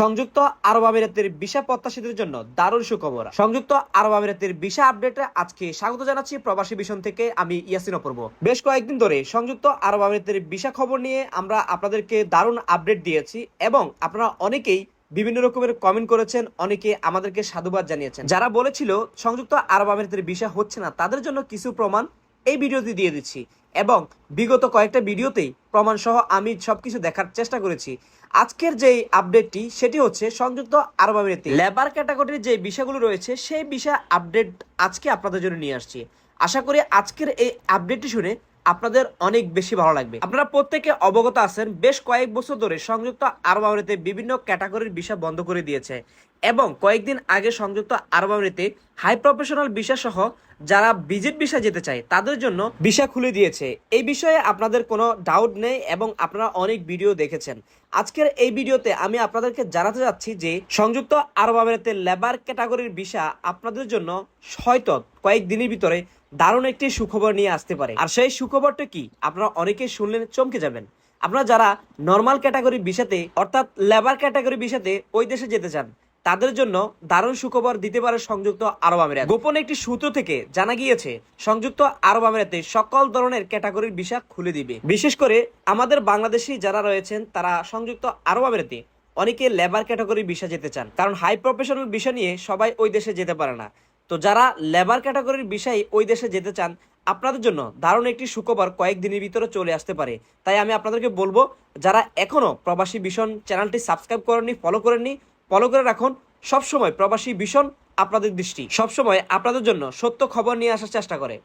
সংযুক্ত আরব আমিরাতের ভিসা প্রত্যাশীদের জন্য দারুণ সুখবর। সংযুক্ত আরব আমিরাতের ভিসা আপডেটে আজকে স্বাগত জানাচ্ছি প্রবাসী মিশন থেকে আমি ইয়াসিন অপূর্ব। বেশ কয়েকদিন ধরে সংযুক্ত আরব আমিরাতের ভিসা খবর নিয়ে আমরা আপনাদেরকে দারুণ আপডেট দিয়েছি এবং আপনারা অনেকেই বিভিন্ন রকমের কমেন্ট করেছেন, অনেকে আমাদেরকে সাধুবাদ জানিয়েছেন। যারা বলেছিল, সংযুক্ত আরব আমিরাতের ভিসা হচ্ছে না, তাদের জন্য কিছু প্রমাণ এই ভিডিওতে দিয়ে দিচ্ছি। এবং বিগত কয়েকটা ভিডিওতেই প্রমাণ সহ আমি সবকিছু দেখার চেষ্টা করেছি। আজকের যে আপডেটটি সেটি হচ্ছে সংযুক্ত আরব আমিরাতে। লেবার ক্যাটাগরির যে বিষয়গুলো রয়েছে, সেই বিষয় আপডেট আজকে আপনাদের জন্য নিয়ে আসছি। আশা করি আজকের এই আপডেটটি শুনে আপনাদের অনেক বেশি ভালো লাগবে। আপনারা প্রত্যেকে অবগত আছেন, বেশ কয়েক বছর ধরে সংযুক্ত আরব আমিরাতে বিভিন্ন ক্যাটাগরির বিষয় বন্ধ করে দিয়েছে। এবং কয়েকদিন আগে সংযুক্ত আরব আমিরাতে হাই প্রফেশনাল ভিসা সহ যারা ভিজিট ভিসা যেতে চায়, তাদের জন্য ভিসা খুলে দিয়েছে। এই বিষয়ে আপনাদের কোনো ডাউট নেই এবং আপনারা অনেক ভিডিও দেখেছেন। আজকের এই ভিডিওতে আমি আপনাদেরকে জানাতে যাচ্ছি যে সংযুক্ত আরব আমিরাতে লেবার ক্যাটাগরির ভিসা আপনাদের জন্য হয়তো কয়েকদিনের ভিতরে দারুণ একটি সুখবর নিয়ে আসতে পারে। আর সেই সুখবরটা কি? আপনারা অনেকেই শুনলে চমকে যাবেন। আপনারা যারা নর্মাল ক্যাটাগরি বিষাতে অর্থাৎ লেবার ক্যাটাগরি বিষাতে ওই দেশে যেতে চান তাদের জন্য দারুণ সুখবর দিতে পারে সংযুক্ত আরব আমিরাত। গোপন একটি সূত্র থেকে জানা গিয়েছে, সংযুক্ত আরব আমিরাতে সকল ধরনের ক্যাটাগরির ভিসা খুলে দিবে। বিশেষ করে আমাদের বাংলাদেশি যারা রয়েছেন, তারা সংযুক্ত আরব আমিরাতে অনেকে লেবার ক্যাটাগরি ভিসা যেতে চান। কারণ হাই প্রফেশনাল ভিসা নিয়ে সবাই ওই দেশে যেতে পারে না। তো যারা লেবার ক্যাটাগরির বিষয়ে ওই দেশে যেতে চান, আপনাদের জন্য দারুণ একটি সুখবর কয়েকদিনের ভিতরে চলে আসতে পারে। তাই আমি আপনাদেরকে বলব, যারা এখনও প্রবাসী ভীষণ চ্যানেলটি সাবস্ক্রাইব করেননি, ফলো করেননি ফলো করে রাখুন। সবসময় প্রবাসী ভীষণ আপনাদের দৃষ্টি। সবসময় আপনাদের জন্য সত্য খবর নিয়ে আসার চেষ্টা করে।